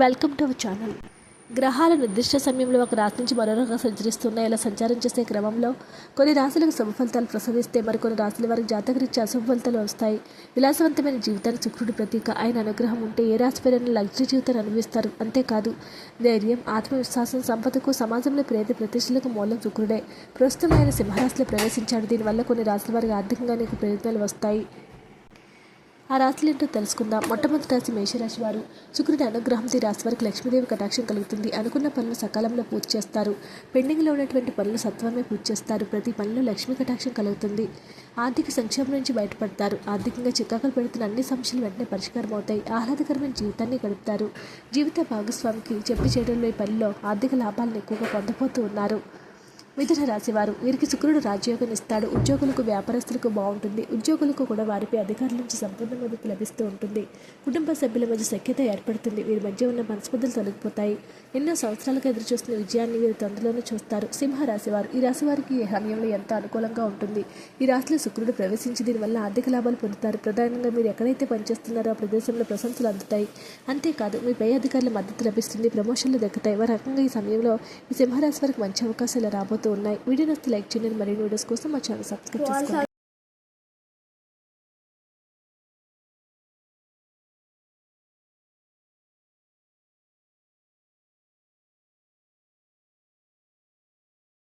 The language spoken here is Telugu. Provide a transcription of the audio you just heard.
Welcome to our channel. గ్రహాలు నిర్దిష్ట సమయంలో ఒక రాశి నుంచి మరో సంచరిస్తున్నాయి. ఇలా సంచారం చేసే క్రమంలో కొన్ని రాశులకు శుభ ఫలితాలు ప్రసవిస్తే మరికొన్ని రాశుల వారికి జాతకరీత్యా అశుభ ఫలితాలు వస్తాయి. విలాసవంతమైన జీవితానికి శుక్రుడి ప్రతీక. ఆయన అనుగ్రహం ఉంటే ఏ రాశి లగ్జరీ జీవితాన్ని అనుభవిస్తారు. అంతేకాదు ధైర్యం ఆత్మవిశ్వాసం సంపదకు సమాజంలో ప్రేత ప్రతిష్టలకు మూలం శుక్రుడే. ప్రస్తుతం ఆయన సింహరాశిలో ప్రవేశించాడు. దీనివల్ల కొన్ని రాశుల వారికి ఆర్థికంగా అనేక ప్రయత్నాలు వస్తాయి. ఆ రాశులు ఏంటో తెలుసుకుందాం. మొట్టమొదటి రాశి మేషరాశి వారు. శుక్రుడి అనుగ్రహంతో ఈ రాశి వారికి లక్ష్మీదేవి కటాక్షం కలుగుతుంది. అనుకున్న పనులు సకాలంలో పూర్తి చేస్తారు. పెండింగ్లో ఉన్నటువంటి పనులు సత్వమే పూర్తి చేస్తారు. ప్రతి పనిలో లక్ష్మీ కటాక్షం కలుగుతుంది. ఆర్థిక సంక్షేమం నుంచి బయటపడతారు. ఆర్థికంగా చికాకులు పెడుతున్న అన్ని సమస్యలు వెంటనే పరిష్కారం అవుతాయి. ఆహ్లాదకరమైన జీవితాన్ని గడుపుతారు. జీవిత భాగస్వామికి చెప్పి చేయడంలో ఈ పనిలో ఆర్థిక లాభాలను ఎక్కువగా పొందబోతూ ఉన్నారు. మిథున రాశివారు. వీరికి శుక్రుడు రాజ్యోగం ఇస్తాడు. ఉద్యోగులకు వ్యాపారస్తులకు బాగుంటుంది. ఉద్యోగులకు కూడా వారిపై అధికారుల నుంచి సంపూర్ణ మద్దతు లభిస్తూ ఉంటుంది. కుటుంబ సభ్యుల మధ్య సఖ్యత ఏర్పడుతుంది. వీరి మధ్య ఉన్న మనస్పర్ధలు తొలగిపోతాయి. ఎన్నో సంవత్సరాలకు ఎదురుచూస్తున్న విజయాన్ని వీరు తొందరలోనే చూస్తారు. సింహ రాశివారు ఈ రాశి వారికి ఈ సమయంలో ఎంతో అనుకూలంగా ఉంటుంది? ఈ రాశిలో శుక్రుడు ప్రవేశించి దీనివల్ల ఆర్థిక లాభాలు పొందుతారు. ప్రధానంగా మీరు ఎక్కడైతే పనిచేస్తున్నారో ఆ ప్రదేశంలో ప్రశంసలు అందుతాయి. అంతేకాదు మీ పై అధికారుల మద్దతు లభిస్తుంది. ప్రమోషన్లు దక్కుతాయి. వారి రకంగా ఈ సమయంలో ఈ సింహరాశి వారికి మంచి అవకాశాలు రాబోతూ ఉన్నాయి. వీడియో నచ్చితే లైక్ చేయండి. మరియు వీడియోస్ కోసం మా ఛానల్ సబ్స్క్రైబ్ చేసుకోండి.